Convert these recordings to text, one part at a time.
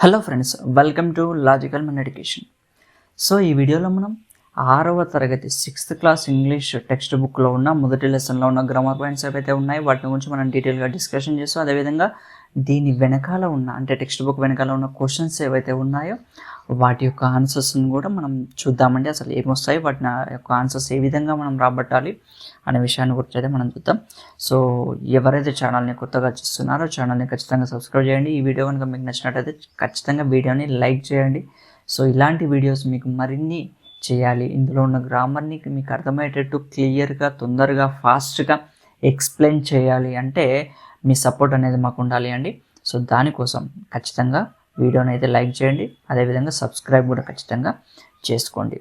Hello friends welcome to logical mind education so ఈ వీడియోలో మనం ఆరవ తరగతి సిక్స్త్ క్లాస్ ఇంగ్లీష్ టెక్స్ట్ బుక్లో ఉన్న మొదటి లెసన్లో ఉన్న గ్రామర్ పాయింట్స్ ఏవైతే ఉన్నాయో వాటి గురించి మనం డీటెయిల్గా డిస్కషన్ చేస్తాం అదేవిధంగా దీని వెనకాల ఉన్న అంటే టెక్స్ట్ బుక్ వెనకాల ఉన్న క్వశ్చన్స్ ఏవైతే ఉన్నాయో వాటి యొక్క ఆన్సర్స్ని కూడా మనం చూద్దామండి. అసలు ఏమొస్తాయి? వాటి యొక్క ఆన్సర్స్ ఏ విధంగా మనం రాబట్టాలి అనే విషయాన్ని గురించి అయితే మనం చూద్దాం. సో ఎవరైతే ఛానల్ని కొత్తగా చూస్తున్నారో ఛానల్ని ఖచ్చితంగా సబ్స్క్రైబ్ చేయండి. ఈ వీడియో కనుక మీకు నచ్చినట్టయితే ఖచ్చితంగా వీడియోని లైక్ చేయండి. సో ఇలాంటి వీడియోస్ మీకు మరిన్ని చేయాలి. ఇందులో ఉన్న గ్రామర్ని మీకు అర్థమయ్యేటట్టు క్లియర్గా తొందరగా ఫాస్ట్గా ఎక్స్ప్లెయిన్ చేయాలి. అంటే మీ సపోర్ట్ అనేది మాకు ఉండాలి అండి. సో దానికోసం ఖచ్చితంగా వీడియోని అయితే లైక్ చేయండి. అదేవిధంగా సబ్స్క్రైబ్ కూడా ఖచ్చితంగా చేసుకోండి.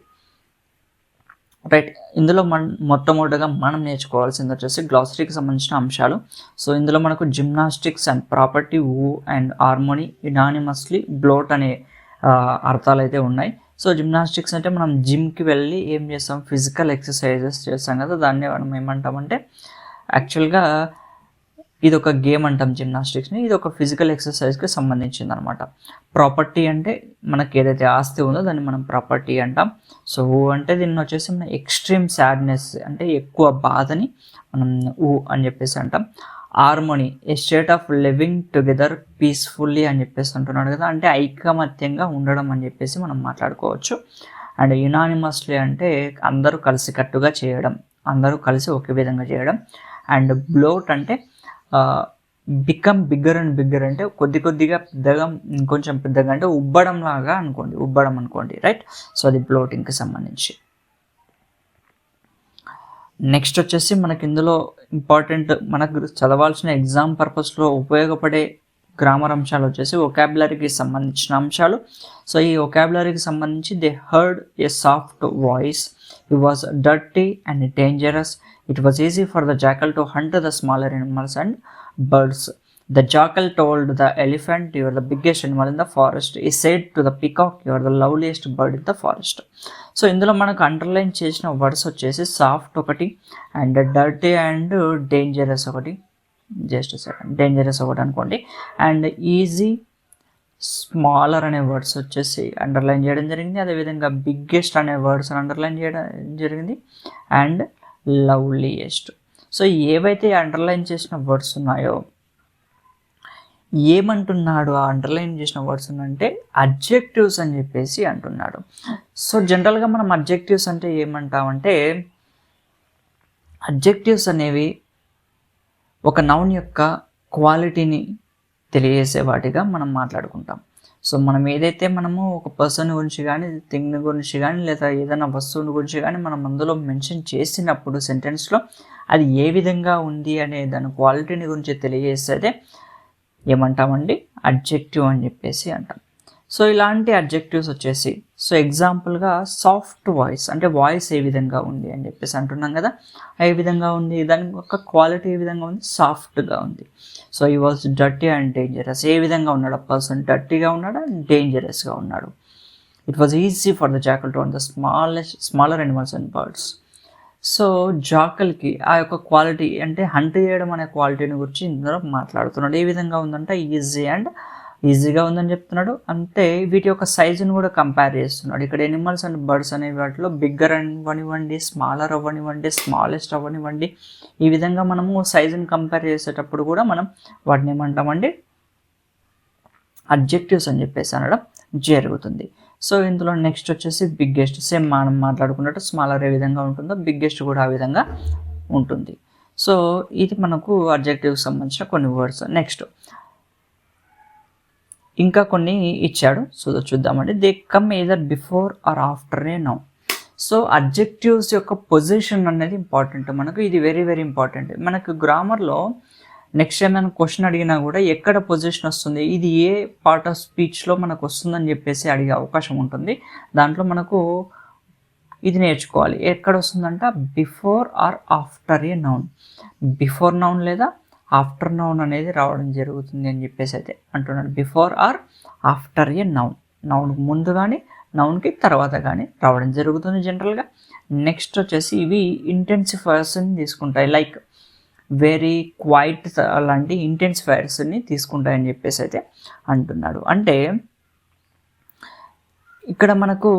రైట్ ఇందులో మన మొట్టమొదటిగా మనం నేర్చుకోవాల్సింది వచ్చేసి గ్లాసరీకి సంబంధించిన అంశాలు. సో ఇందులో మనకు gymnastics and property uh and harmony unanimously bloat అనే అర్థాలు అయితే ఉన్నాయి. సో జిమ్నాస్టిక్స్ అంటే మనం జిమ్కి వెళ్ళి ఏం చేస్తాం? ఫిజికల్ ఎక్సర్సైజెస్ చేస్తాం కదా దాన్ని మనం ఏమంటామంటే యాక్చువల్గా ఇది ఒక గేమ్ అంటాం జిమ్నాస్టిక్స్ని. ఇది ఒక ఫిజికల్ ఎక్సర్సైజ్కి సంబంధించింది అనమాట ప్రాపర్టీ అంటే మనకి ఏదైతే ఆస్తి ఉందో దాన్ని మనం ప్రాపర్టీ అంటాం. సో ఊ అంటే దీన్ని వచ్చేసి మన ఎక్స్ట్రీమ్ సాడ్నెస్ అంటే ఎక్కువ బాధని మనం ఊ అని చెప్పేసి అంటాం. Harmony a state of living together peacefully అని చెప్పేసి అంటున్నాడు కదా అంటే ఐకమత్యంగా ఉండడం అని చెప్పేసి మనం మాట్లాడుకోవచ్చు. అండ్ యునానిమస్లీ అంటే అందరూ కలిసికట్టుగా చేయడం అందరూ కలిసి ఒకే విధంగా చేయడం. అండ్ బ్లోట్ అంటే బికమ్ బిగ్గర్ అండ్ బిగ్గర్ అంటే కొద్ది కొద్దిగా పెద్దగా ఇంకొంచెం పెద్దగా అంటే ఉబ్బడం లాగా అనుకోండి ఉబ్బడం అనుకోండి రైట్ సో అది బ్లోటింగ్కి సంబంధించి. నెక్స్ట్ వచ్చేసి మనకి ఇందులో ఇంపార్టెంట్ మనకు చదవాల్సిన ఎగ్జామ్ పర్పస్లో ఉపయోగపడే గ్రామర్ అంశాలు వచ్చేసి ఒకాబులరీకి సంబంధించిన అంశాలు. సో ఈ ఒకాబులరీకి సంబంధించి they heard a soft voice He was dirty and dangerous. It was easy for the jackal to hunt the smaller animals and birds the the elephant, the are your biggest animal animal the the forest ఈ to the peacock, You are the loveliest bird in the forest. So ఇందులో మనకు underline చేసిన words వచ్చేసి soft ఒకటి and dirty and dangerous ఒకటి. Just second dangerous ఒకటి అనుకోండి. And easy smaller అనే వర్డ్స్ వచ్చేసి అండర్లైన్ చేయడం జరిగింది. అదేవిధంగా బిగ్గెస్ట్ అనే వర్డ్స్ అండర్లైన్ చేయడం జరిగింది. అండ్ లవ్లీయెస్ట్ సో ఏవైతే అండర్లైన్ చేసిన వర్డ్స్ ఉన్నాయో ఏమంటున్నాడు ఆ అండర్లైన్ చేసిన వర్డ్స్ అంటే అబ్జెక్టివ్స్ అని చెప్పేసి అంటున్నాడు. సో జనరల్గా మనం అబ్జెక్టివ్స్ అంటే ఏమంటామంటే అబ్జెక్టివ్స్ అనేవి ఒక నౌన్ యొక్క క్వాలిటీని తెలియజేసే వాటిగా మనం మాట్లాడుకుంటాం. సో మనం ఏదైతే మనము ఒక పర్సన్ గురించి కానీ థింగ్ గురించి కానీ లేదా ఏదైనా వస్తువుని గురించి కానీ మనం అందులో మెన్షన్ చేసినప్పుడు సెంటెన్స్లో అది ఏ విధంగా ఉంది అనే దాని క్వాలిటీని గురించి తెలియజేసేదే ఏమంటామండి? అడ్జెక్టివ్ అని చెప్పేసి అంటాం. సో ఇలాంటి అడ్జెక్టివ్స్ వచ్చేసి సో ఎగ్జాంపుల్గా సాఫ్ట్ వాయిస్ అంటే వాయిస్ ఏ విధంగా ఉంది అని చెప్పేసి అంటున్నాం కదా ఏ విధంగా ఉంది దాని యొక్క క్వాలిటీ ఏ విధంగా ఉంది సాఫ్ట్గా ఉంది. సో ఈ వాజ్ డర్టీ అండ్ డేంజరస్ ఏ విధంగా ఉన్నాడు? ఆ పర్సన్ డర్టీగా ఉన్నాడా? డేంజరస్గా ఉన్నాడు. It was easy for the jackal to the smallest smaller animals and birds so జాకల్కి ఆ యొక్క క్వాలిటీ అంటే హంట్ చేయడం అనే క్వాలిటీని గురించి ఇందులో మాట్లాడుతున్నాడు. ఏ విధంగా ఉందంటే ఈజీ అండ్ ఈజీగా ఉందని చెప్తున్నాడు. అంటే వీటి యొక్క సైజుని కూడా కంపేర్ చేస్తున్నాడు. ఇక్కడ ఎనిమల్స్ అండ్ బర్డ్స్ అనే వాటిలో బిగ్గర్ అవ్వనివ్వండి స్మాలర్ అవ్వనివ్వండి స్మాలెస్ట్ అవ్వనివ్వండి ఈ విధంగా మనము సైజుని కంపేర్ చేసేటప్పుడు కూడా మనం వాటిని ఏమంటామండి? అబ్జెక్టివ్స్ అని చెప్పేసి అనడం జరుగుతుంది. సో ఇందులో నెక్స్ట్ వచ్చేసి బిగ్గెస్ట్ సేమ్ మనం మాట్లాడుకున్నట్టు స్మాలర్ ఏ విధంగా ఉంటుందో బిగ్గెస్ట్ కూడా ఆ విధంగా ఉంటుంది. సో ఇది మనకు అబ్జెక్టివ్కి సంబంధించిన కొన్ని వర్డ్స్ నెక్స్ట్ ఇంకా కొన్ని ఇచ్చాడు. సో చూద్దామండి. They come either before or after a noun so adjectives యొక్క పొజిషన్ అనేది ఇంపార్టెంట్ మనకు ఇది వెరీ వెరీ ఇంపార్టెంట్ మనకు గ్రామర్లో నెక్స్ట్ ఏమైనా క్వశ్చన్ అడిగినా కూడా ఎక్కడ పొజిషన్ వస్తుంది ఇది ఏ పార్ట్ ఆఫ్ స్పీచ్లో మనకు వస్తుందని చెప్పేసి అడిగే అవకాశం ఉంటుంది. దాంట్లో మనకు ఇది నేర్చుకోవాలి. ఎక్కడ వస్తుందంట? Before or after a noun before noun లేదా ఆఫ్టర్ నౌన్ అనేది రావడం జరుగుతుంది అని చెప్పేసి అయితే అంటున్నాడు. Before or after a noun. నౌన్కి ముందు కానీ నౌన్కి తర్వాత కానీ రావడం జరుగుతుంది జనరల్గా. నెక్స్ట్ వచ్చేసి ఇవి ఇంటెన్సిఫైర్స్ని తీసుకుంటాయి. లైక్ వెరీ క్వైట్ లాంటి ఇంటెన్సిఫైర్స్ని తీసుకుంటాయని చెప్పేసి అయితే అంటున్నాడు. అంటే ఇక్కడ మనకు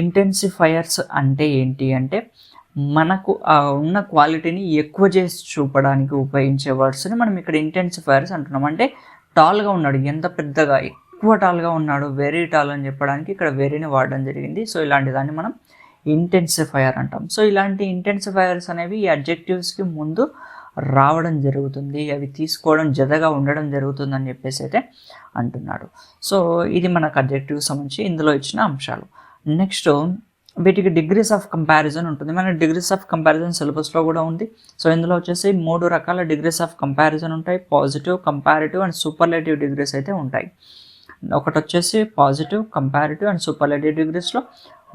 ఇంటెన్సిఫైయర్స్ అంటే ఏంటి అంటే మనకు ఆ ఉన్న క్వాలిటీని ఎక్కువ చేసి చూపడానికి ఉపయోగించే వర్డ్స్ని మనం ఇక్కడ ఇంటెన్సిఫైయర్స్ అంటున్నాం. అంటే టాల్గా ఉన్నాడు ఎంత పెద్దగా ఎక్కువ టాల్గా ఉన్నాడు వెరీ టాల్ అని చెప్పడానికి ఇక్కడ వెరీని వాడడం జరిగింది. సో ఇలాంటి దాన్ని మనం ఇంటెన్సిఫైయర్ అంటాం. సో ఇలాంటి ఇంటెన్సిఫైయర్స్ అనేవి ఈ అబ్జెక్టివ్స్కి ముందు రావడం జరుగుతుంది అవి తీసుకోవడం జతగా ఉండడం జరుగుతుంది అని చెప్పేసి అయితే అంటున్నాడు సో ఇది మనకు అబ్జెక్టివ్ సంబంధించి ఇందులో ఇచ్చిన అంశాలు. నెక్స్ట్ వీటికి డిగ్రీస్ ఆఫ్ కంపారిజన్ ఉంటుంది. మన డిగ్రీస్ ఆఫ్ కంపారిజన్ సిలబస్లో కూడా ఉంది. సో ఇందులో వచ్చేసి మూడు రకాల డిగ్రీస్ ఆఫ్ కంపారిజన్ ఉంటాయి. Positive comparative and superlative degrees అయితే ఉంటాయి. ఒకటి వచ్చేసి పాజిటివ్ కంపారిటివ్ అండ్ సూపర్లేటివ్ డిగ్రీస్లో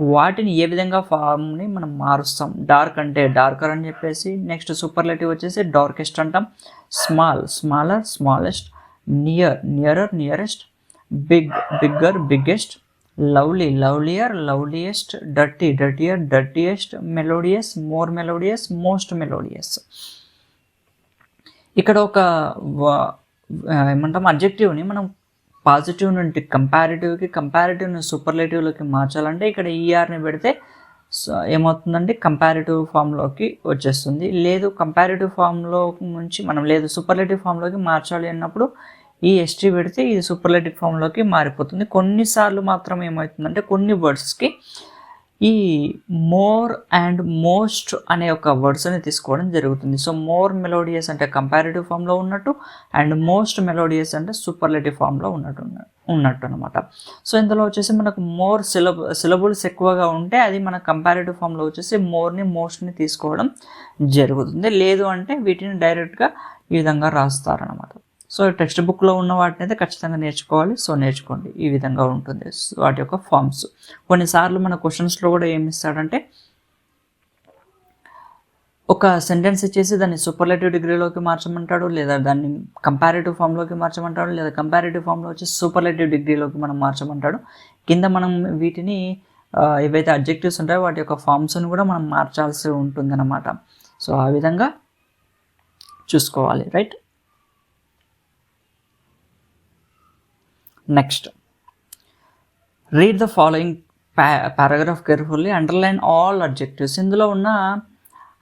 వాటిని ఏ విధంగా ఫామ్ని మనం మారుస్తాం? డార్క్ అంటే డార్కర్ అని చెప్పేసి నెక్స్ట్ సూపర్లేటివ్ వచ్చేసి డార్కెస్ట్ అంటాం. Small smaller smallest near nearer nearest big bigger biggest lovely lovelier loveliest dirty dirtier dirtiest melodious more melodious most melodious. ఇక్కడ ఒక ఏమంటాం అబ్జెక్టివ్ని మనం పాజిటివ్ నుండి కంపారిటివ్కి కంపారిటివ్ని సూపర్లేటివ్లోకి మార్చాలంటే ఇక్కడ ఈఆర్ని పెడితే ఏమవుతుందంటే కంపారిటివ్ ఫామ్లోకి వచ్చేస్తుంది. లేదు కంపారిటివ్ ఫామ్లో నుంచి మనం లేదు సూపర్లేటివ్ ఫామ్లోకి మార్చాలి అన్నప్పుడు ఈ ఎస్టీ పెడితే ఇది సూపర్లేటివ్ ఫామ్లోకి మారిపోతుంది. కొన్నిసార్లు మాత్రం ఏమవుతుందంటే కొన్ని వర్డ్స్కి ఈ మోర్ అండ్ మోస్ట్ అనే ఒక వర్డ్స్ని తీసుకోవడం జరుగుతుంది. సో మోర్ మెలోడియస్ అంటే కంపారిటివ్ ఫామ్లో ఉన్నట్టు అండ్ మోస్ట్ మెలోడియస్ అంటే సూపర్లెటివ్ ఫామ్లో ఉన్నట్టు ఉన్నట్టు అనమాట సో ఇందులో వచ్చేసి మనకు మోర్ సిలబ సిలబుల్స్ ఎక్కువగా ఉంటే అది మన కంపారిటివ్ ఫామ్లో వచ్చేసి మోర్ని మోస్ట్ని తీసుకోవడం జరుగుతుంది. లేదు అంటే వీటిని డైరెక్ట్గా ఈ విధంగా రాస్తారనమాట సో టెక్స్ట్ బుక్లో ఉన్న వాటిని అయితే ఖచ్చితంగా నేర్చుకోవాలి. సో నేర్చుకోండి. ఈ విధంగా ఉంటుంది. వాటి యొక్క ఫామ్స్ కొన్నిసార్లు మన క్వశ్చన్స్లో కూడా ఏమి ఇస్తాడంటే ఒక సెంటెన్స్ ఇచ్చేసి దాన్ని సూపర్లేటివ్ డిగ్రీలోకి మార్చమంటాడు లేదా దాన్ని కంపారిటివ్ ఫామ్లోకి మార్చమంటాడు లేదా కంపారిటివ్ ఫామ్లో వచ్చి సూపర్లేటివ్ డిగ్రీలోకి మనం మార్చమంటాడు. కింద మనం వీటిని ఏవైతే అబ్జెక్టివ్స్ ఉంటాయో వాటి యొక్క ఫామ్స్ని కూడా మనం మార్చాల్సి ఉంటుందన్నమాట. సో ఆ విధంగా చూసుకోవాలి. Right? Next read the following paragraph carefully underline all objectives ఇందులో ఉన్న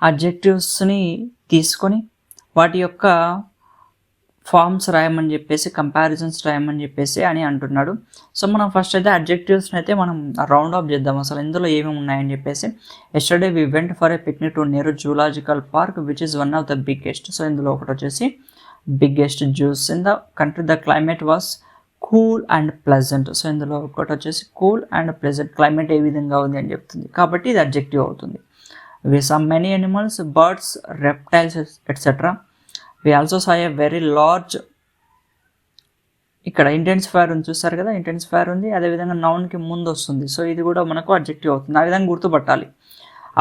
అబ్జెక్టివ్స్ని తీసుకొని వాటి యొక్క ఫార్మ్స్ రాయమని చెప్పేసి కంపారిజన్స్ రాయమని చెప్పేసి అని అంటున్నాడు. సో మనం ఫస్ట్ అయితే అబ్జెక్టివ్స్ని అయితే మనం రౌండ్ ఆఫ్ చేద్దాం. అసలు ఇందులో ఏమేమి ఉన్నాయని చెప్పేసి yesterday we went for a picnic to near zoological park which is one of the biggest so ఇందులో ఒకటి వచ్చేసి biggest zoos in the country the climate was cool and pleasant. So ఇందులో ఒకటి వచ్చేసి కూల్ అండ్ ప్లెజెంట్. క్లైమేట్ ఏ విధంగా ఉంది అని చెప్తుంది. కాబట్టి ఇది అబ్జెక్టివ్ అవుతుంది. We some many animals birds reptiles etcetera we also saw a very large ఇక్కడ ఇంటెన్సిఫైర్ ఉంది. చూస్తారు కదా ఇంటెన్సిఫైర్ ఉంది. అదేవిధంగా నౌన్కి ముందు వస్తుంది. సో ఇది కూడా మనకు అబ్జెక్టివ్ అవుతుంది. ఆ విధంగా గుర్తుపట్టాలి.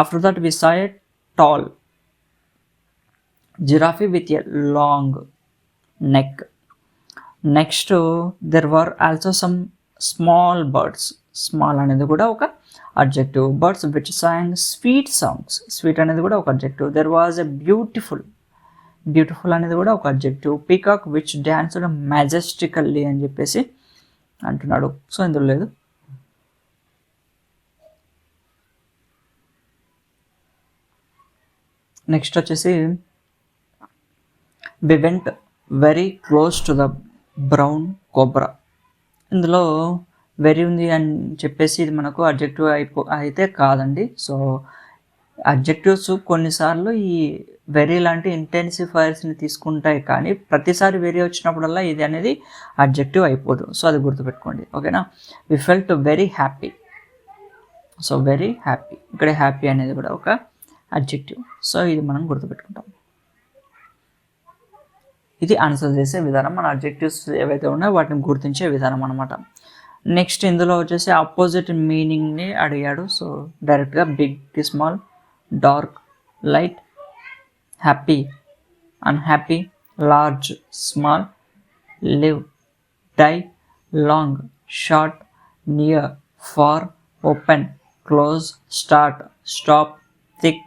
After that we saw a tall giraffe with a long neck next there were also some small birds small అనేది కూడా ఒక objective birds which sang sweet songs sweet అనేది కూడా ఒక objective there was a beautiful beautiful అనేది కూడా ఒక objective peacock which dance majestically అని చెప్పేసి అంటున్నాడు. సో ఇందులో లేదు. నెక్స్ట్ వచ్చేసి we went very close to the brown cobra. ఇందులో వెరీ ఉంది అని చెప్పేసి ఇది మనకు అబ్జెక్టివ్ అయిపో అయితే కాదండి. సో అబ్జెక్టివ్స్ కొన్నిసార్లు ఈ వెరీ లాంటి ఇంటెన్సిఫైర్స్ని తీసుకుంటాయి కానీ ప్రతిసారి వెరీ వచ్చినప్పుడల్లా ఇది అనేది అబ్జెక్టివ్ అయిపోదు. సో అది గుర్తుపెట్టుకోండి. ఓకేనా? We felt very happy so very happy ఇక్కడ హ్యాపీ అనేది కూడా ఒక అబ్జెక్టివ్ సో ఇది మనం గుర్తుపెట్టుకుంటాం. ఇది ఆన్సర్ చేసే విధానం. మన అబ్జెక్టివ్స్ ఏవైతే ఉన్నాయో వాటిని గుర్తించే విధానం అనమాట నెక్స్ట్ ఇందులో వచ్చేసి ఆపోజిట్ మీనింగ్ని అడిగాడు. సో డైరెక్ట్గా big small dark light happy unhappy large small live die long short near far open close start stop thick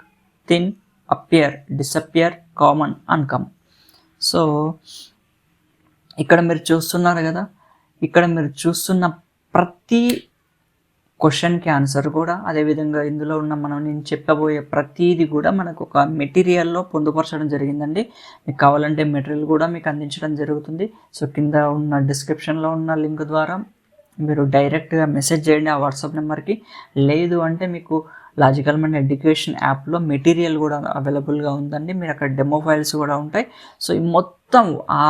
thin appear disappear common uncommon so ఇక్కడ మీరు చూస్తున్నారు కదా ఇక్కడ మీరు చూస్తున్న ప్రతి క్వశ్చన్కి ఆన్సర్ కూడా అదేవిధంగా ఇందులో ఉన్న మనం నేను చెప్పబోయే ప్రతిదీ కూడా మనకు ఒక మెటీరియల్లో పొందుపరచడం జరిగిందండి. మీకు కావాలంటే మెటీరియల్ కూడా మీకు అందించడం జరుగుతుంది. సో కింద ఉన్న డిస్క్రిప్షన్లో ఉన్న లింక్ ద్వారా మీరు డైరెక్ట్గా మెసేజ్ చేయండి ఆ వాట్సాప్ నెంబర్కి. లేదు అంటే మీకు లాజికల్ మైండ్ ఎడ్యుకేషన్ యాప్లో మెటీరియల్ కూడా అవైలబుల్గా ఉందండి. మీరు అక్కడ డెమో ఫైల్స్ కూడా ఉంటాయి. సో ఈ మొత్తం ఆ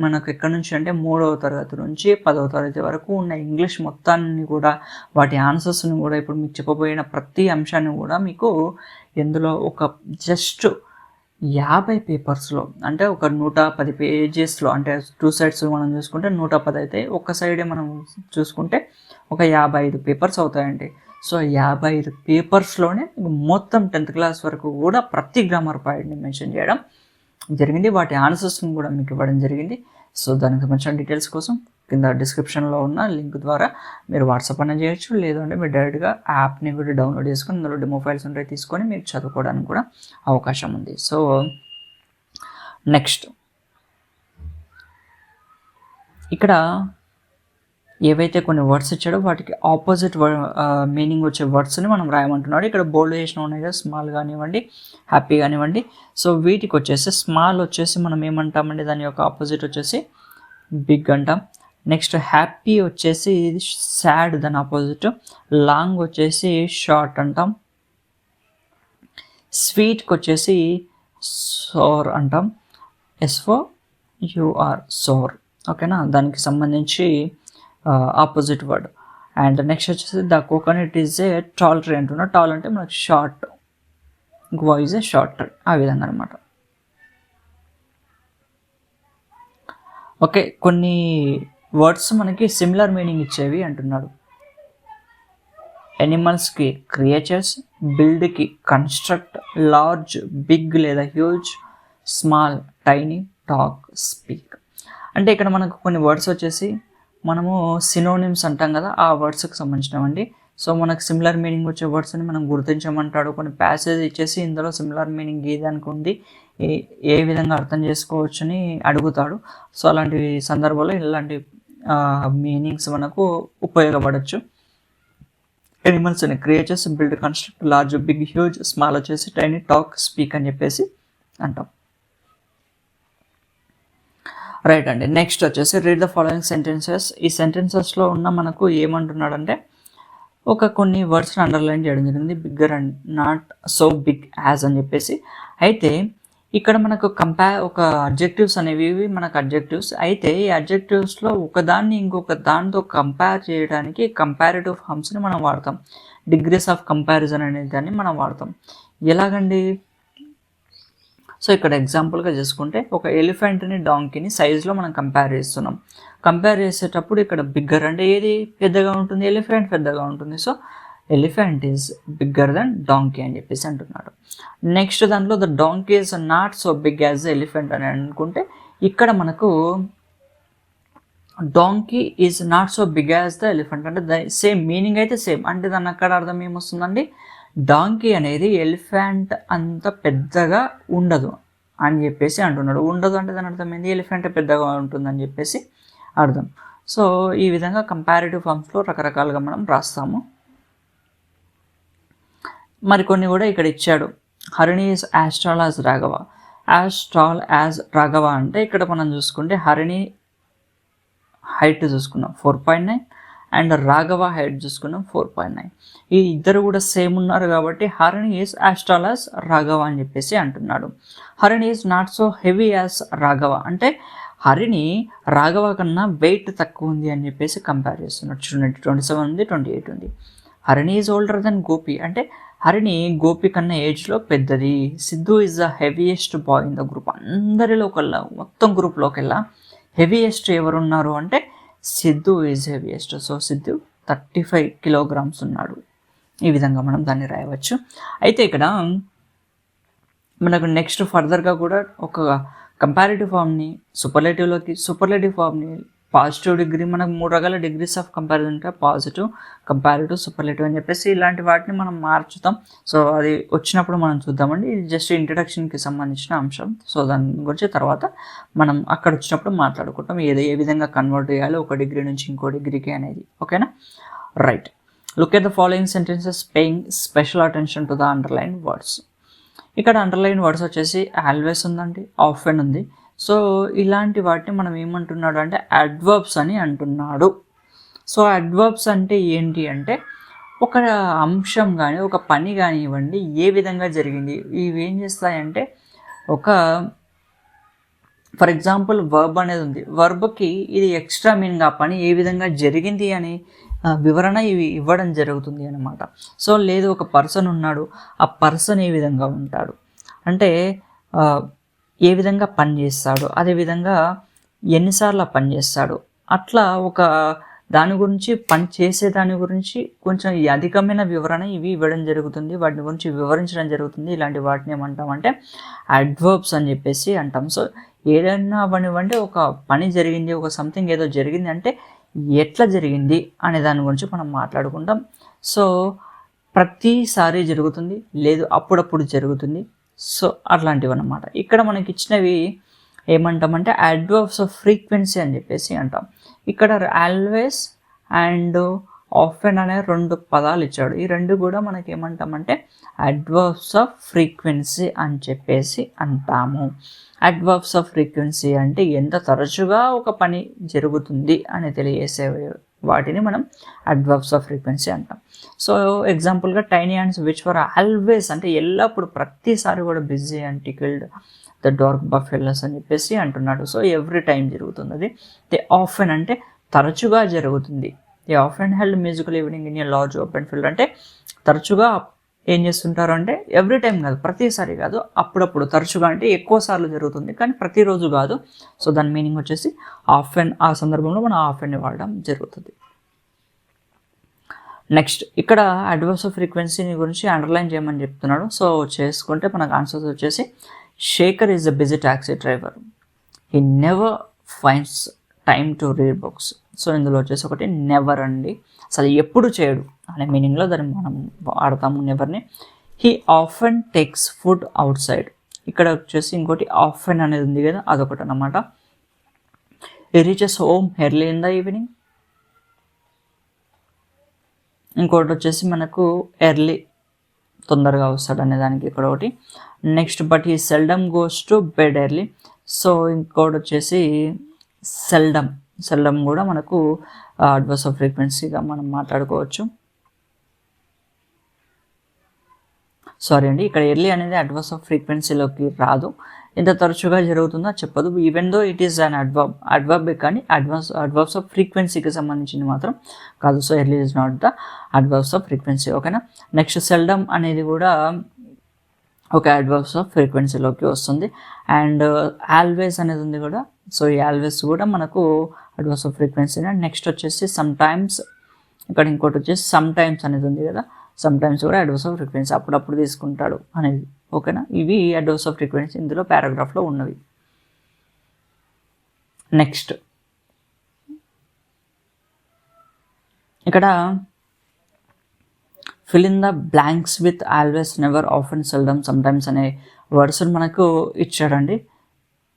మనకు ఎక్కడి నుంచి అంటే మూడవ తరగతి నుంచి పదవ తరగతి వరకు ఉన్న ఇంగ్లీష్ మొత్తాన్ని కూడా వాటి ఆన్సర్స్ని కూడా ఇప్పుడు మీకు చెప్పబోయిన ప్రతి అంశాన్ని కూడా మీకు ఇందులో ఒక జస్ట్ యాభై పేపర్స్లో అంటే ఒక నూట పది పేజెస్లో అంటే టూ సైడ్స్ మనం చూసుకుంటే నూట పది అయితే ఒక సైడే మనం చూసుకుంటే ఒక యాభై ఐదు పేపర్స్ అవుతాయండి. సో యాభై ఐదు పేపర్స్లోనే మొత్తం టెన్త్ క్లాస్ వరకు కూడా ప్రతి గ్రామర్ పాయింట్ని మెన్షన్ చేయడం జరిగింది. వాటి ఆన్సర్స్ని కూడా మీకు ఇవ్వడం జరిగింది. సో దానికి సంబంధించిన డీటెయిల్స్ కోసం కింద డిస్క్రిప్షన్లో ఉన్న లింక్ ద్వారా మీరు వాట్సాప్ అన్న చేయొచ్చు లేదంటే మీరు డైరెక్ట్గా యాప్ని కూడా డౌన్లోడ్ చేసుకొని అందులో డెమో ఫైల్స్ ఉంటాయి తీసుకొని మీరు చదువుకోవడానికి కూడా అవకాశం ఉంది. So next. ఇక్కడ ఏవైతే కొన్ని వర్డ్స్ ఇచ్చాడో వాటికి ఆపోజిట్ మీనింగ్ వచ్చే వర్డ్స్ని మనం రాయమంటున్నాడు. ఇక్కడ బోల్డ్ చేసిన ఉన్నాయి కదా స్మాల్ కానివ్వండి హ్యాపీ కానివ్వండి. సో వీటికి వచ్చేసి స్మాల్ వచ్చేసి మనం ఏమంటామండి? దాని యొక్క ఆపోజిట్ వచ్చేసి బిగ్ అంటాం. నెక్స్ట్ హ్యాపీ వచ్చేసి సాడ్ దాని ఆపోజిట్. లాంగ్ వచ్చేసి షార్ట్ అంటాం. స్వీట్కి వచ్చేసి సోర్ అంటాం. S O U R sour. ఓకేనా దానికి సంబంధించి ఆపోజిట్ వర్డ్. అండ్ నెక్స్ట్ వచ్చేసి the coconut is a tall tree అంటున్నా. టాల్ అంటే మనకు short. Guava is a short tree ఆ విధంగా అనమాట ఓకే కొన్ని వర్డ్స్ మనకి సిమిలర్ మీనింగ్ ఇచ్చేవి అంటున్నాడు. ఎనిమల్స్కి క్రియేచర్స్ బిల్డ్కి కన్స్ట్రక్ట్ లార్జ్ బిగ్ లేదా huge small tiny talk speak అంటే ఇక్కడ మనకు కొన్ని వర్డ్స్ వచ్చేసి మనము సినోనిమ్స్ అంటాం కదా ఆ వర్డ్స్కి సంబంధించినవండి. సో మనకు సిమిలర్ మీనింగ్ వచ్చే వర్డ్స్ని మనం గుర్తించమంటాడు. కొన్ని ప్యాసేజ్ ఇచ్చేసి ఇందులో సిమిలర్ మీనింగ్ ఏది అనుకుంది ఏ ఏ విధంగా అర్థం చేసుకోవచ్చని అడుగుతాడు. సో అలాంటి సందర్భంలో ఇలాంటి మీనింగ్స్ మనకు ఉపయోగపడచ్చు. ఎనిమల్స్ అని creatures build construct large big huge small వచ్చేసి టైనీ టాక్ స్పీక్ అని చెప్పేసి అంటాం. రైట్ అండి. నెక్స్ట్ వచ్చేసి రీడ్ ద ఫాలోయింగ్ సెంటెన్సెస్ ఈ సెంటెన్సెస్లో ఉన్న మనకు ఏమంటున్నాడంటే ఒక కొన్ని వర్డ్స్ని అండర్లైన్ చేయడం జరిగింది. Bigger and not so big as అని చెప్పేసి. అయితే ఇక్కడ మనకు కంపా ఒక అబ్జెక్టివ్స్ అనేవి మనకు అబ్జెక్టివ్స్ అయితే ఈ అబ్జెక్టివ్స్లో ఒకదాన్ని ఇంకొక దానితో కంపేర్ చేయడానికి కంపారిటివ్ ఫార్మ్స్ని మనం వాడతాం. డిగ్రీస్ ఆఫ్ కంపారిజన్ అనే దాన్ని మనం వాడతాం. ఎలాగండి? సో ఇక్కడ ఎగ్జాంపుల్గా చేసుకుంటే ఒక ఎలిఫెంట్ని డాంకీని సైజులో మనం కంపేర్ చేస్తున్నాం. కంపేర్ చేసేటప్పుడు ఇక్కడ బిగ్గర్ అంటే ఏది? పెద్దగా ఉంటుంది. ఎలిఫెంట్ పెద్దగా ఉంటుంది. So elephant is bigger than donkey అని చెప్పేసి అంటున్నాడు. నెక్స్ట్ దాంట్లో the donkey is not so big as elephant అని అనుకుంటే ఇక్కడ మనకు donkey is not so big as the elephant అంటే ద సేమ్ మీనింగ్ అయితే సేమ్ అంటే దాని అక్కడ అర్థం ఏమొస్తుందండి? డాంకీ అనేది ఎలిఫెంట్ అంత పెద్దగా ఉండదు అని చెప్పేసి అంటున్నాడు. ఉండదు అంటే దాని అర్థం ఏంది? ఎలిఫెంట్ పెద్దగా ఉంటుందని చెప్పేసి అర్థం. సో ఈ విధంగా కంపారిటివ్ ఫామ్స్లో రకరకాలుగా మనం రాస్తాము. మరికొన్ని కూడా ఇక్కడ ఇచ్చాడు. Harini is as tall as Raghava. As tall as Raghava అంటే ఇక్కడ మనం చూసుకుంటే హరిణి హైట్ చూసుకున్నాం four point nine and Raghava height చూసుకున్నాం ఫోర్ పాయింట్ నైన్ ఈ ఇద్దరు కూడా సేమ్ ఉన్నారు కాబట్టి Harini is as tall as Raghava అని చెప్పేసి అంటున్నాడు. Harini is not so heavy as Raghava. అంటే హరిణి రాఘవ కన్నా వెయిట్ తక్కువ ఉంది అని చెప్పేసి కంపేర్ చేస్తున్నాడు. చూడండి ట్వంటీ సెవెన్ ఉంది ట్వంటీ ఎయిట్ ఉంది. Harini is older than Gopi. అంటే హరిణి గోపి కన్నా ఏజ్లో పెద్దది. Siddhu is the heaviest boy in the group అందరిలో కల్లా మొత్తం గ్రూప్లోకెల్లా హెవీయెస్ట్ ఎవరున్నారు అంటే Siddhu is heaviest so Siddhu thirty five kilograms ఉన్నాడు. ఈ విధంగా మనం దాన్ని రాయవచ్చు. అయితే ఇక్కడ మనకు నెక్స్ట్ ఫర్దర్గా కూడా ఒక కంపారిటివ్ ఫామ్ని సూపర్లేటివ్లోకి సూపర్లేటివ్ ఫామ్ని పాజిటివ్ డిగ్రీ మనకు మూడు రకాల డిగ్రీస్ ఆఫ్ కంపారిజన్ ఉంటాయి. పాజిటివ్ కంపారిటివ్ సూపర్లేటివ్ అని చెప్పేసి ఇలాంటి వాటిని మనం మార్చుతాం. సో అది వచ్చినప్పుడు మనం చూద్దామండి. ఇది జస్ట్ ఇంట్రడక్షన్కి సంబంధించిన అంశం. సో దాని గురించి తర్వాత మనం అక్కడ వచ్చినప్పుడు మాట్లాడుకుంటాం. ఏది ఏ విధంగా కన్వర్ట్ చేయాలి ఒక డిగ్రీ నుంచి ఇంకో డిగ్రీకి అనేది. ఓకేనా right look at the following sentences paying special attention to the underline words ఇక్కడ అండర్లైన్ వర్డ్స్ వచ్చేసి ఆల్వేస్ ఉందండి ఆఫెన్ ఉంది. సో ఇలాంటి వాటిని మనం ఏమంటున్నాడు అంటే అడ్వర్బ్స్ అని అంటున్నాడు. సో అడ్వర్బ్స్ అంటే ఏంటి అంటే ఒక అంశం కానీ ఒక పని కానివ్వండి ఏ విధంగా జరిగింది. ఇవి ఏం చేస్తాయంటే ఒక ఫర్ ఎగ్జాంపుల్ వర్బ్ అనేది ఉంది. వర్బ్కి ఇది ఎక్స్ట్రా మీనింగ్ ఆ పని ఏ విధంగా జరిగింది అని వివరణ ఇవి ఇవ్వడం జరుగుతుంది అనమాట సో లేదు ఒక పర్సన్ ఉన్నాడు ఆ పర్సన్ ఏ విధంగా ఉంటాడు? అంటే ఏ విధంగా పనిచేస్తాడు అదేవిధంగా ఎన్నిసార్లు పనిచేస్తాడు అట్లా ఒక దాని గురించి పని చేసే దాని గురించి కొంచెం అధికమైన వివరణ ఇవి ఇవ్వడం జరుగుతుంది. వాటి గురించి వివరించడం జరుగుతుంది. ఇలాంటి వాటిని ఏమంటామంటే అడ్వర్బ్స్ అని చెప్పేసి అంటాం. సో ఏదైనా అవనివ్వండి ఒక పని జరిగింది ఒక సంథింగ్ ఏదో జరిగింది అంటే ఎట్లా జరిగింది అనే దాని గురించి మనం మాట్లాడుకుంటాం. సో ప్రతిసారి జరుగుతుంది. లేదు అప్పుడప్పుడు జరుగుతుంది. సో అట్లాంటివి అనమాట ఇక్కడ మనకి ఇచ్చినవి ఏమంటామంటే అడ్వర్బ్స్ ఆఫ్ ఫ్రీక్వెన్సీ అని చెప్పేసి అంటాం. ఇక్కడ ఆల్వేస్ అండ్ ఆఫెన్ అనే రెండు పదాలు ఇచ్చాడు ఈ రెండు కూడా మనకి ఏమంటామంటే అడ్వర్బ్స్ ఆఫ్ ఫ్రీక్వెన్సీ అని చెప్పేసి అంటాము. అడ్వర్బ్స్ ఆఫ్ ఫ్రీక్వెన్సీ అంటే ఎంత తరచుగా ఒక పని జరుగుతుంది అని తెలియజేసే వాటిని మనం అడ్వర్బ్స్ ఆఫ్ ఫ్రీక్వెన్సీ అంటాం. సో ఎగ్జాంపుల్గా tiny hands which for always అంటే ఎల్లప్పుడు ప్రతిసారి కూడా busy and tickled the dark buffaloes అని చెప్పేసి అంటున్నాడు. సో ఎవ్రీ టైం జరుగుతుంది అది దే ఆఫెన్ అంటే తరచుగా జరుగుతుంది. They often held musical evening in a large open field అంటే తరచుగా ఏం చేస్తుంటారు అంటే ఎవ్రీ టైం కాదు ప్రతిసారి కాదు అప్పుడప్పుడు తరచుగా అంటే ఎక్కువ సార్లు జరుగుతుంది. కానీ ప్రతిరోజు కాదు. సో దాని మీనింగ్ వచ్చేసి ఆఫ్ అండ్ ఆ సందర్భంలో మనం ఆఫ్ అండ్ వాడడం జరుగుతుంది. నెక్స్ట్ ఇక్కడ అడ్వర్స్ ఫ్రీక్వెన్సీని గురించి అండర్లైన్ చేయమని చెప్తున్నాడు. సో చేసుకుంటే మనకు ఆన్సర్స్ వచ్చేసి Shekhar is a busy taxi driver he never finds time to read books so ఇందులో వచ్చేసి ఒకటి నెవర్ అండి. అసలు ఎప్పుడు చేయడు. అనే మీనింగ్లో దాన్ని మనం వాడతాము నెవర్ని he often takes food outside ఇక్కడ వచ్చేసి ఇంకోటి ఆఫెన్ అనేది ఉంది కదా అదొకటి అనమాట reaches home early in the evening ఇంకోటి వచ్చేసి మనకు ఎర్లీ తొందరగా వస్తాడు అనే దానికి ఇక్కడ ఒకటి. Next but he seldom goes to bed early so ఇంకోటి వచ్చేసి సెల్డమ్ సెల్లం కూడా మనకు అడ్వర్స్ ఆఫ్ ఫ్రీక్వెన్సీగా మనం మాట్లాడుకోవచ్చు. సారీ అండి ఇక్కడ ఎర్లీ అనేది అడ్వర్స్ ఆఫ్ ఫ్రీక్వెన్సీలోకి రాదు. ఎంత తరచుగా జరుగుతుందో చెప్పదు. Even though it is an adverb adverb కానీ అడ్వాన్స్ అడ్వర్బ్స్ ఆఫ్ ఫ్రీక్వెన్సీకి సంబంధించింది మాత్రం కాదు. So early is not the adverbs of frequency ఓకేనా నెక్స్ట్ సెల్డమ్ అనేది కూడా ఒక అడ్వర్బ్స్ ఆఫ్ ఫ్రీక్వెన్సీలోకి వస్తుంది. అండ్ ఆల్వేస్ uh, అనేది ఉంది కూడా. సో ఈ ఆల్వేస్ కూడా మనకు అడ్వర్స్ ఆఫ్ ఫ్రీక్వెన్సీ నెక్స్ట్ వచ్చేసి సమ్ టైమ్స్ ఇక్కడ ఇంకోటి వచ్చేసి సమ్ టైమ్స్ అనేది ఉంది కదా. సమ్ టైమ్స్ కూడా అడ్వర్స్ ఆఫ్ ఫ్రీక్వెన్సీ అప్పుడప్పుడు తీసుకుంటాడు అనేది. ఓకేనా ఇవి అడ్వర్స్ ఆఫ్ ఫ్రీక్వెన్సీ ఇందులో పారాగ్రాఫ్లో ఉన్నవి. నెక్స్ట్ ఇక్కడ fill in the blanks with always never often seldom sometimes అనే వర్డ్స్ మనకు ఇచ్చాడండి.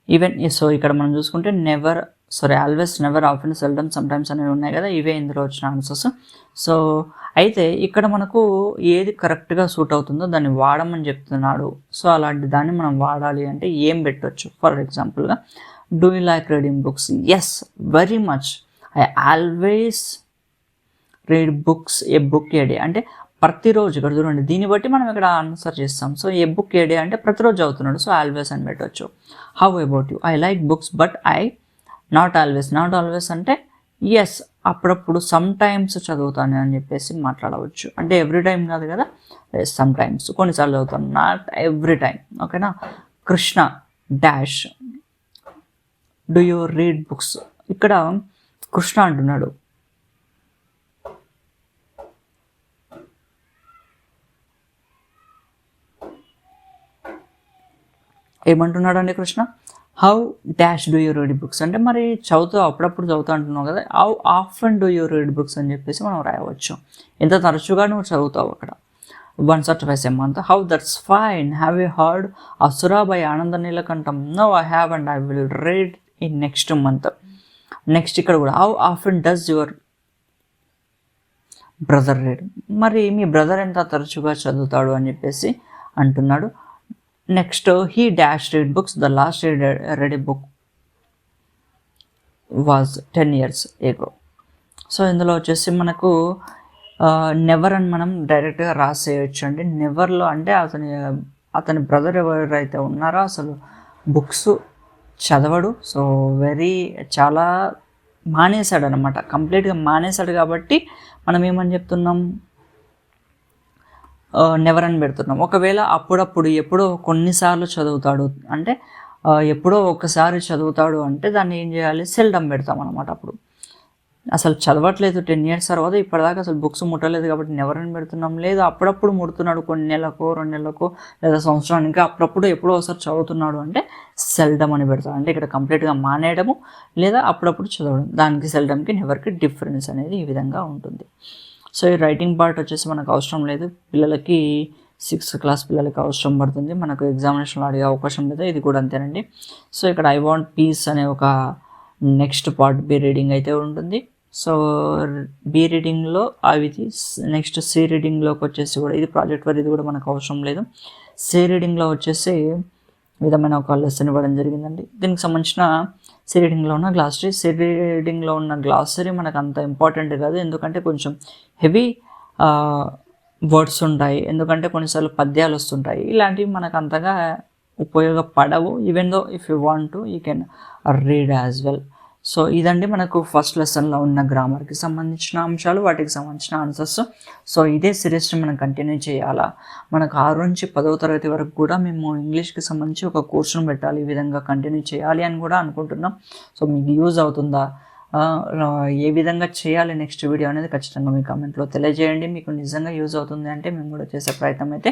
ఈవెన్ సో ఇక్కడ మనం చూసుకుంటే never sorry always never often seldom sometimes అనేవి ఉన్నాయి కదా ఇవే ఇందులో వచ్చిన ఆన్సర్స్ సో అయితే ఇక్కడ మనకు ఏది కరెక్ట్గా సూట్ అవుతుందో దాన్ని వాడమని చెప్తున్నాడు. సో అలాంటి దాన్ని మనం వాడాలి అంటే ఏం పెట్టవచ్చు ఫర్ ఎగ్జాంపుల్గా do you like reading books yes very much I always read books a book a day అంటే ప్రతిరోజు ఇక్కడ చూడండి దీన్ని బట్టి మనం ఇక్కడ ఆన్సర్ చేస్తాం. So a book a day అంటే ప్రతిరోజు చదువుతున్నాడు. సో ఆల్వేస్ అని పెట్టవచ్చు how about you I like books but I not always not always అంటే ఎస్ అప్పుడప్పుడు సమ్ టైమ్స్ చదువుతాను అని చెప్పేసి మాట్లాడవచ్చు. అంటే ఎవ్రీ టైం కాదు కదా? సమ్ టైమ్స్ కొన్నిసార్లు చదువుతాను. నాట్ ఎవ్రీ టైం ఓకేనా Krishna dash do you read books ఇక్కడ కృష్ణ అంటున్నాడు. ఏమంటున్నాడు Krishna? How dash do you read books అంటే మరి చదువుతావు అప్పుడప్పుడు చదువుతూ అంటున్నావు కదా how often do you read books అని చెప్పేసి మనం రాయవచ్చు. ఎంత తరచుగా నువ్వు చదువుతావు అక్కడ? Once or twice a month how that's fine have you heard Asura by Ananda Neelakantan no I have and I will read in next month next ఇక్కడ కూడా how often does your brother read మరి మీ brother ఎంత తరచుగా చదువుతాడు అని చెప్పేసి అంటున్నాడు. Next he dash read books the last read ready book was ten years ago so ఇందులో వచ్చేసి మనకు నెవర్ అని మనం డైరెక్ట్గా రాసేయచ్చు అండి. నెవర్లో అంటే అతని అతని బ్రదర్ ఎవరైతే ఉన్నారో అసలు బుక్స్ చదవడు. సో వెరీ చాలా మానేశాడు అనమాట కంప్లీట్గా మానేశాడు కాబట్టి మనం ఏమని చెప్తున్నాం? నెవర్ అని పెడుతున్నాం. ఒకవేళ అప్పుడప్పుడు ఎప్పుడో కొన్నిసార్లు చదువుతాడు అంటే ఎప్పుడో ఒకసారి చదువుతాడు అంటే దాన్ని ఏం చేయాలి? సెల్డమ్ పెడతాం అనమాట అప్పుడు. అసలు చదవట్లేదు టెన్ ఇయర్స్ తర్వాత ఇప్పటిదాకా అసలు బుక్స్ ముట్టలేదు కాబట్టి నెవరని పెడుతున్నాం. లేదు అప్పుడప్పుడు ముడుతున్నాడు కొన్ని నెలకో రెండు నెలకో లేదా సంవత్సరానికి అప్పుడప్పుడు ఎప్పుడో ఒకసారి చదువుతున్నాడు అంటే సెల్డమ్ అని పెడతాడు అంటే ఇక్కడ కంప్లీట్గా మానేయడము లేదా అప్పుడప్పుడు చదవడం. దానికి సెల్డమ్కి నెవర్కి డిఫరెన్స్ అనేది ఈ విధంగా ఉంటుంది. సో ఈ రైటింగ్ పార్ట్ వచ్చేసి మనకు అవసరం లేదు. పిల్లలకి సిక్స్త్ క్లాస్ పిల్లలకి అవసరం పడుతుంది. మనకు ఎగ్జామినేషన్లో అడిగే అవకాశం లేదు ఇది కూడా అంతేనండి. సో ఇక్కడ ఐ వాంట్ పీస్ అనే ఒక నెక్స్ట్ పార్ట్ బి రీడింగ్ అయితే ఉంటుంది. సో బి రీడింగ్లో అవి నెక్స్ట్ సి రీడింగ్లోకి వచ్చేసి కూడా ఇది ప్రాజెక్ట్ వర్ ఇది కూడా మనకు అవసరం లేదు. సి రీడింగ్లో వచ్చేసి విధమైన ఒక లెసన్ ఇవ్వడం జరిగిందండి. దీనికి సంబంధించిన సిరీడింగ్లో ఉన్న గ్లాసరీ సిరీడింగ్లో ఉన్న గ్లాసరీ మనకు అంత ఇంపార్టెంట్ కాదు. ఎందుకంటే కొంచెం హెవీ వర్డ్స్ ఉంటాయి. ఎందుకంటే కొన్నిసార్లు పద్యాలు వస్తుంటాయి. ఇలాంటివి మనకు అంతగా ఉపయోగపడవు. Even though if you want to you can read as well so ఇదండి మనకు ఫస్ట్ లెసన్లో ఉన్న గ్రామర్కి సంబంధించిన అంశాలు వాటికి సంబంధించిన ఆన్సర్స్ సో ఇదే సిరీస్ని మనం కంటిన్యూ చేయాలా? మనకు ఆరు నుంచి పదవ తరగతి వరకు కూడా మేము ఇంగ్లీష్కి సంబంధించి ఒక కోర్సును పెట్టాలి ఈ విధంగా కంటిన్యూ చేయాలి అని కూడా అనుకుంటున్నాం. సో మీకు యూజ్ అవుతుందా? ఏ విధంగా చేయాలి నెక్స్ట్ వీడియో అనేది ఖచ్చితంగా మీ కామెంట్లో తెలియజేయండి. మీకు నిజంగా యూజ్ అవుతుంది అంటే మేము కూడా చేసే ప్రయత్నం అయితే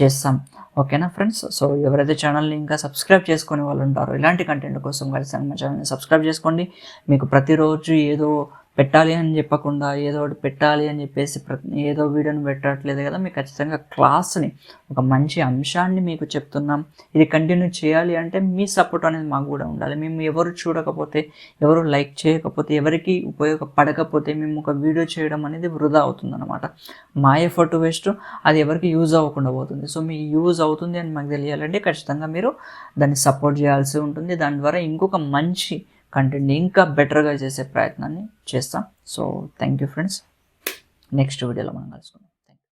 చేస్తాం. ఓకేనా ఫ్రెండ్స్? సో ఎవరైతే ఛానల్ని ఇంకా సబ్స్క్రైబ్ చేసుకునే వాళ్ళు ఉంటారో ఇలాంటి కంటెంట్ కోసం కలిసి మా ఛానల్ని సబ్స్క్రైబ్ చేసుకోండి. మీకు ప్రతిరోజు ఏదో పెట్టాలి అని చెప్పకుండా ఏదో ఒకటి పెట్టాలి అని చెప్పేసి ప్రతి ఏదో వీడియోని పెట్టట్లేదు కదా మీకు ఖచ్చితంగా క్లాస్ని ఒక మంచి అంశాన్ని మీకు చెప్తున్నాం. ఇది కంటిన్యూ చేయాలి అంటే మీ సపోర్ట్ అనేది మాకు కూడా ఉండాలి. మేము ఎవరు చూడకపోతే ఎవరు లైక్ చేయకపోతే ఎవరికి ఉపయోగపడకపోతే మేము ఒక వీడియో చేయడం అనేది వృధా అవుతుందన్నమాట. మా ఎఫర్ట్ వేస్ట్ అది ఎవరికి యూజ్ అవ్వకుండా పోతుంది. సో మీకు యూజ్ అవుతుంది అని మాకు తెలియాలంటే ఖచ్చితంగా మీరు దాన్ని సపోర్ట్ చేయాల్సి ఉంటుంది. దాని ద్వారా ఇంకొక మంచి కంటెంట్ ఇంకా బెటర్గా చేసే ప్రయత్నాన్ని చేస్తాం. So thank you friends next వీడియోలో మనం కలుసుకుందాం.